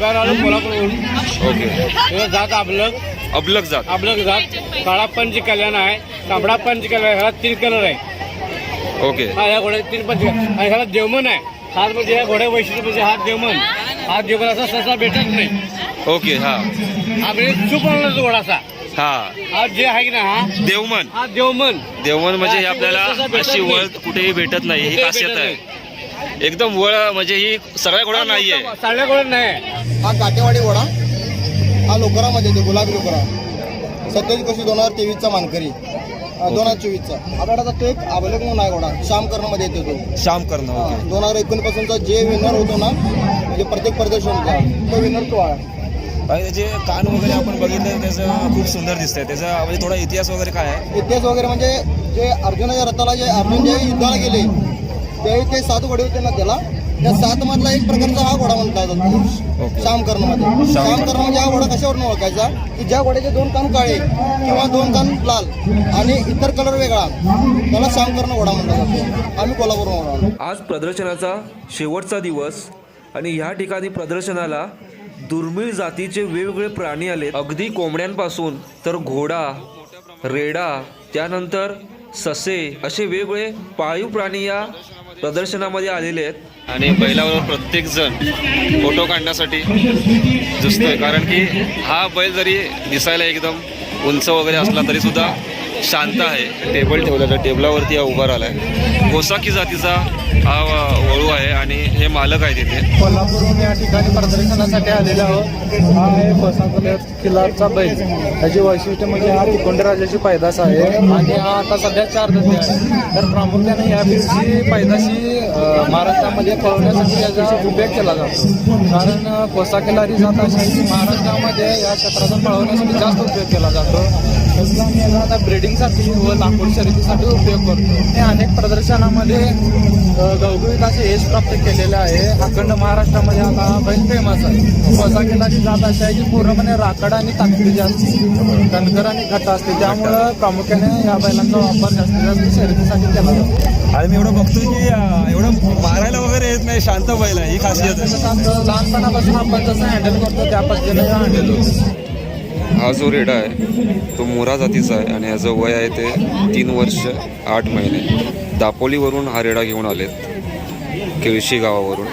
ताब्यावर आलो कोल्हापूरहून ओके. जात आपलं अबलक जात. आपलं जात. काळा पंच कल्याण आहे तांबडा पंच कल्याण ह्याला तीन कलर आहे. ओके. हा या घोड्यात तीन पंच आणि ह्याला देवमन आहे. हात म्हणजे या घोड्या वैशिष्ट्य म्हणजे हा देवमन. हा देवमन असा सहसा भेटत नाही. ओके हा. हा म्हणजे चूप आणला घोडासा हा. जे आहे की ना हा? देवमन. हा देवमन. देवमन म्हणजे हे आपल्याला अशी वळ कुठेही भेटत नाही ही खासियत आहे. एकदम वळ म्हणजे ही सगळ्या घोडा नाहीये. साड्या घोड्यात नाही. हा काटेवाडी घोडा हा लोकरामध्ये येतो गुलाबी लोकरा. सत्तावीस कोशी दोन हजार तेवीसचा मानकरी. दोन हजार चोवीसचा. आपल्याला तो एक अवलेख म्हणून आहे घोडा श्याम कर्णमध्ये येतो तो. श्याम करणं ओके. दोन हजार एकोणीस पासूनचा जे विनर होतो ना म्हणजे प्रत्येक प्रदर्शनचा तो विनर तो आहे. आणि त्याचे कान वगैरे आपण बघितलं त्याचं खूप सुंदर दिसतंय. त्याचा म्हणजे थोडा इतिहास वगैरे काय आहे? इतिहास वगैरे म्हणजे जे अर्जुनाच्या रथाला जे अर्जुन जे युद्धाला गेले त्यावेळी ते सात घोडे होते ना त्याला त्या सात मधला एक प्रकारचा हा घोडा म्हणतात ओके. श्याम कर्णमध्ये. श्याम कर्ण. म्हणजे हा घोडा कशावरून ओळखायचा? की ज्या घोड्याचे दोन कान काळे किंवा दोन कान लाल आणि इतर कलर वेगळा त्याला श्याम कर्ण घोडा म्हणला जातो आम्ही कोल्हापूरवरून आलो आज प्रदर्शनाचा शेवटचा दिवस आणि ह्या ठिकाणी प्रदर्शनाला दुर्मिळ जातीचे वेगवेगळे प्राणी आले. अगदी कोंबड्यांपासून तर घोडा रेडा त्यानंतर ससे असे वेगवेगळे पाळीव प्राणी या प्रदर्शनामध्ये आलेले आहेत. आणि बैलावर प्रत्येक जण फोटो काढण्यासाठी दिसतोय कारण की हा बैल जरी दिसायला एकदम उंच वगैरे असला तरी सुद्धा शांत आहे. टेबल ठेवलं तर टेबलावरती हा उभा आहे गोसाकी जातीचा हा वळू आहे आणि हे मालक आहे तिथे. कोल्हापूरहून या ठिकाणी प्रदर्शनासाठी आलेलो आहोत. हा आहे किल्लाचा किल्लारचा बैल. त्याची वैशिष्ट्य म्हणजे हा तिकोंडराजाची पैदास आहे. आणि हा आता सध्या चार दत्ते आहे तर प्रामुख्याने या बिलची पैदाशी महाराष्ट्रामध्ये पळवण्यासाठी याचा उपयोग केला जातो. कारण अं, कोसा किल्लारी जात अशी आहे की महाराष्ट्रामध्ये या क्षेत्राचा पळवण्यासाठी जास्त उपयोग केला जातो. आता ब्रिडिंग ब्रिडिंगसाठी व लाकूड शर्यतीसाठी उपयोग करतो. हे अनेक प्रदर्शनामध्ये असे यश प्राप्त केलेले आहे. अखंड महाराष्ट्रामध्ये आता बैल फेमस आहे. कोसा किल्लाची जात अशी आहे की पूर्णपणे राकड आणि ताकदी असते. कणकर आणि घट्ट असते. त्यामुळं प्रामुख्याने या बैलांचा वापर जास्तीत जास्त शर्यतीसाठी केला जातो. आणि मी एवढं बघतोय की एवढं मारायला वगैरे येत नाही. शांत बैल आहे. ही खासियत लहानपणापासून आपण जसं हँडल करतो त्या पद्धतीने हँडल होतो. हा जो रेडा आहे तो मोरा जातीचा आहे आणि याचं वय आहे ते तीन वर्ष आठ महिने. दापोलीवरून हा रेडा घेऊन आलेत केळशी गावावरून.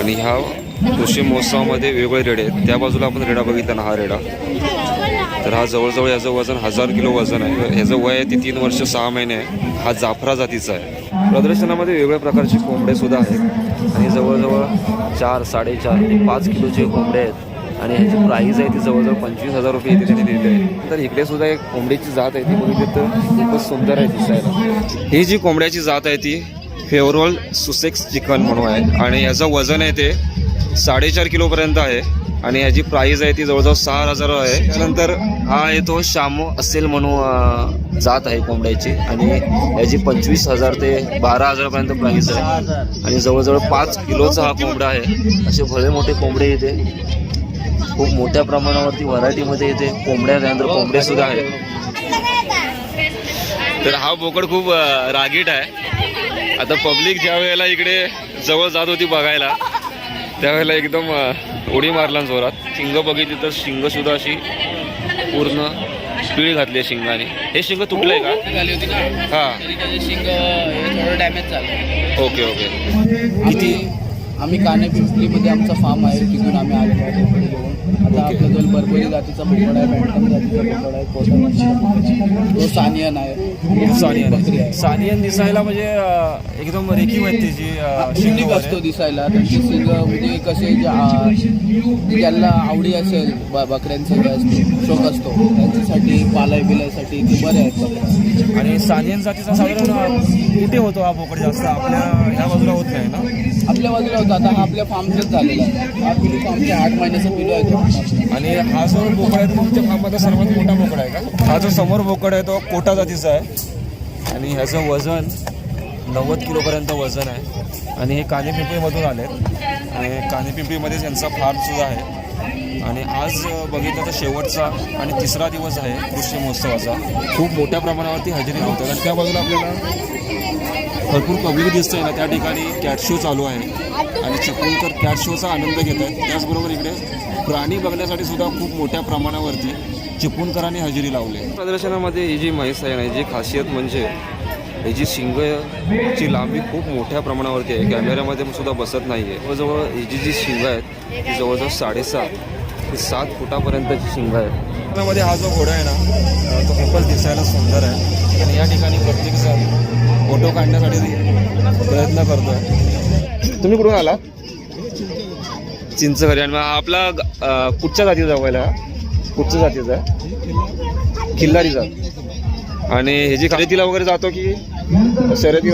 आणि ह्या कृषी महोत्सवामध्ये वेगवेगळे रेडे आहेत. त्या बाजूला आपण रेडा बघितला ना हा रेडा. तर हा जवळजवळ याचं वजन हजार किलो वजन आहे. ह्याचं वय आहे ते तीन वर्ष सहा महिने आहे. हा जाफरा जातीचा आहे. प्रदर्शनामध्ये वेगवेगळ्या प्रकारचे कोंबडे सुद्धा आहेत. आणि जवळजवळ चार साडेचार ते पाच किलोचे कोंबडे आहेत. आणि ह्याची प्राईज आहे ती जवळजवळ पंचवीस हजार रुपये इथे त्यांनी दिलेली आहे. तर इकडे सुद्धा एक कोंबडीची जात आहे ती बघितली तर खूपच सुंदर आहे दिसायला. ही जी कोंबड्याची जात आहे ती फेवरोल सुसेक्स चिकन म्हणून आहे. आणि याचं वजन आहे ते साडेचार किलोपर्यंत आहे. आणि ह्याची प्राईज आहे ती जवळजवळ सहा हजार आहे. त्यानंतर हा आहे तो शामो असेल म्हणून जात आहे कोंबड्याची. आणि याची पंचवीस हजार ते बारा हजारपर्यंत प्राईज आहे. आणि जवळजवळ पाच किलोचा हा कोंबडा आहे. असे भले मोठे कोंबडे इथे खूप मोठ्या प्रमाणावरती व्हरायटीमध्ये इथे कोंबड्या त्यानंतर कोंबडे सुद्धा आहेत. तर हा बोकड खूप रागीट आहे. आता पब्लिक ज्या वेळेला इकडे जवळ जात होती बघायला त्यावेळेला एकदम उडी मारला जोरात. शिंग बघितली तर शिंग सुद्धा अशी पूर्ण पीळ घातली आहे शिंगाने. हे शिंग तुटलंय का? झाली होती ना. हा. तरी त्याचे शिंग हे थोडं डॅमेज झालं. Okay okay. किती? आम्ही काने पिंपलीमध्ये आमचा फार्म आहे तिथून आम्ही आलेलो आहे बोकड घेऊन. आता आपल्याजवळ बरबरी जातीचा बोकड आहे बँटम जातीचा बोकड आहे कोटा तो सानियन आहे. सानियन. बकरी आहे. सानियन दिसायला म्हणजे एकदम रेखीव त्याची अं, शिंग युनिक. असतो दिसायला. त्यांचे म्हणजे कसे जे, ज्याला आवडी असेल बकऱ्यांचे जे असतो शौक असतो त्यांच्यासाठी पालाय बिलायसाठी ते बरे आहेत आणि सानियन जातीचा साधारण कुठे होतो हा बोकड जास्त? आपल्या ह्या बाजूला होत नाही ना? आपल्या बाजूला होता आता हा आपल्या फार्मचाच झालेला आहे. हा पिलू आमच्या आठ महिन्याचा पिलू आहे आणि हा जो बोकड आहे तो तुमच्या फार्ममध्ये सर्वात मोठा बोकड आहे का? हा जो समोर बोकड आहे तो कोटा जातीचा आहे. आणि ह्याचं वजन नव्वद किलोपर्यंत वजन आहे. आणि हे कानेपिंपळीमधून आले आणि कानेपिंपळीमध्येच यांचा फार्मसुद्धा आहे. आणि आज बघितलं तर शेवटचा आणि तिसरा दिवस आहे कृषी महोत्सवाचा. खूप मोठ्या प्रमाणावरती हजेरी लावतात आणि त्या बाजूला आपल्याला भरपूर पब्लिक दिसतंय ना त्या ठिकाणी कॅट शो चालू आहे. आणि चिपळूणकर कॅट शोचा आनंद घेत आहेत. त्याचबरोबर इकडे प्राणी बघण्यासाठी सुद्धा खूप मोठ्या प्रमाणावरती चिपळूणकरांनी हजेरी लावली प्रदर्शनामध्ये ही जी म्हैस आहे ना जी खासियत म्हणजे ही जी शिंगची लांबी खूप मोठ्या प्रमाणावरती आहे. कॅमेऱ्यामध्ये सुद्धा बसत नाही आहे जवळजवळ ही जी जी शिंग आहेत ती जवळजवळ साडेसात ते सात फुटापर्यंतची शिंग आहे त्यामध्ये हा जो घोडा आहे ना तो खूपच दिसायला सुंदर आहे. आणि या ठिकाणी प्रत्येकजण फोटो काढण्यासाठी प्रयत्न करतोय. तुम्ही कुठून आला चिंचघरी. आणि मग आपला कुठच्या जातीचा पहिला? हा कुठच्या जातीचा? आहे? आणि हे जी खरेदीला वगैरे जातो की शर्यती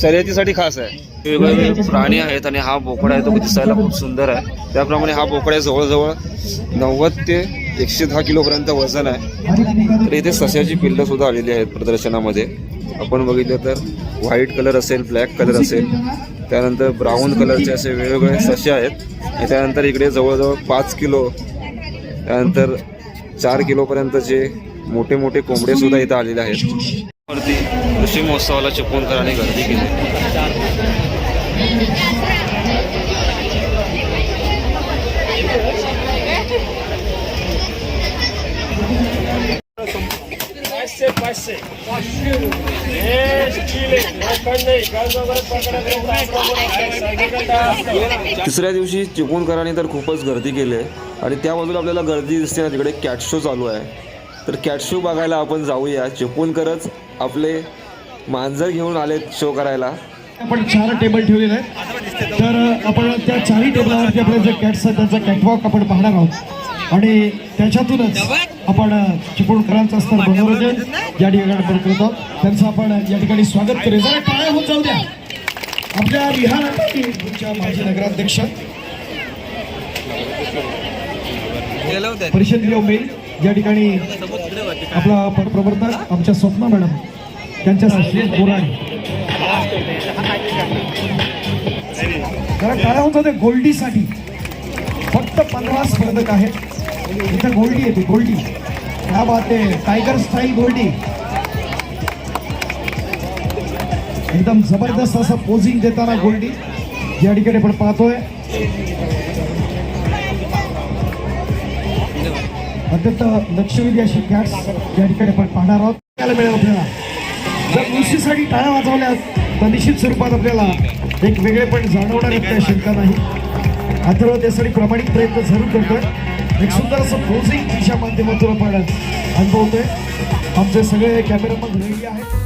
शर्यतीसाठी खास आहे. वेगवेगळे प्राणी आहेत आणि हा बोकडा आहे तो दिसायला खूप सुंदर आहे. त्याप्रमाणे हा बोकडा जवळजवळ नव्वद ते एकशे दहा किलोपर्यंत वजन आहे. तर इथे सस्याची पिल्लं सुद्धा आलेली आहेत प्रदर्शनामध्ये. आपण बघितलं तर व्हाईट कलर असेल ब्लॅक कलर असेल त्यानंतर ब्राऊन कलरचे असे वेगवेगळे ससे आहेत. आणि त्यानंतर इकडे जवळजवळ पाच किलो त्यानंतर चार किलोपर्यंतचे मोठे मोठे कोंबडे सुद्धा इथं आलेले आहेत. वरती कृषी महोत्सवाला चिपळूणकरांनी गर्दी केली. तिसऱ्या दिवशी चिपळूणकरांनी तर खूपच गर्दी केली आहे. आणि त्या बाजूला आपल्याला गर्दी दिसते ना तिकडे कॅट शो चालू आहे. तर कॅट शो बघायला आपण जाऊया. चिपळूणकरच आपले मांजर घेऊन आलेत शो करायला. आपण चार टेबल ठेवलेले आहेत. तर आपण त्या चारही टेबलावरती आपल्या जे कॅट्स आहेत त्यांचा कॅटवॉक आपण पाहणार आहोत. आणि त्याच्यातूनच आपण चिपळूणकरांचं असतं मनोरंजन या ठिकाणी आपण करतो. त्यांचं आपण या ठिकाणी स्वागत करूया. जरा टाळ्या होत जाऊ द्या. आपल्या विहार तुमच्या माजी नगराध्यक्ष. परिषद या ठिकाणी आपला प- प्रवर्तक आमच्या स्वप्ना मॅडम त्यांच्या श्री बोराडे कारण काय होत ते गोल्डीसाठी फक्त पंधरा स्पर्धक आहेत. इथं गोल्डी येते गोल्डी. क्या बात आहे. Tiger style Goldie. एकदम जबरदस्त असं पोझिंग देताना गोल्डी. या ठिकाणी पण पाहतोय. अत्यंत लक्षवेधी अशी कॅट्स या ठिकाणी पण पाहणार आहोत. मिळेल आपल्याला. जर मुशीसाठी टाळ्या वाजवल्या तर निश्चित स्वरूपात आपल्याला एक वेगळे पण जाणवणार त्या शंका नाही. अथर्व त्यासाठी प्रामाणिक प्रयत्न जरूर करतोय. एक सुंदर असं क्लोजिंग तिच्या माध्यमातून आपण अनुभवतोय. आमचे सगळे कॅमेरामन रेडी आहेत.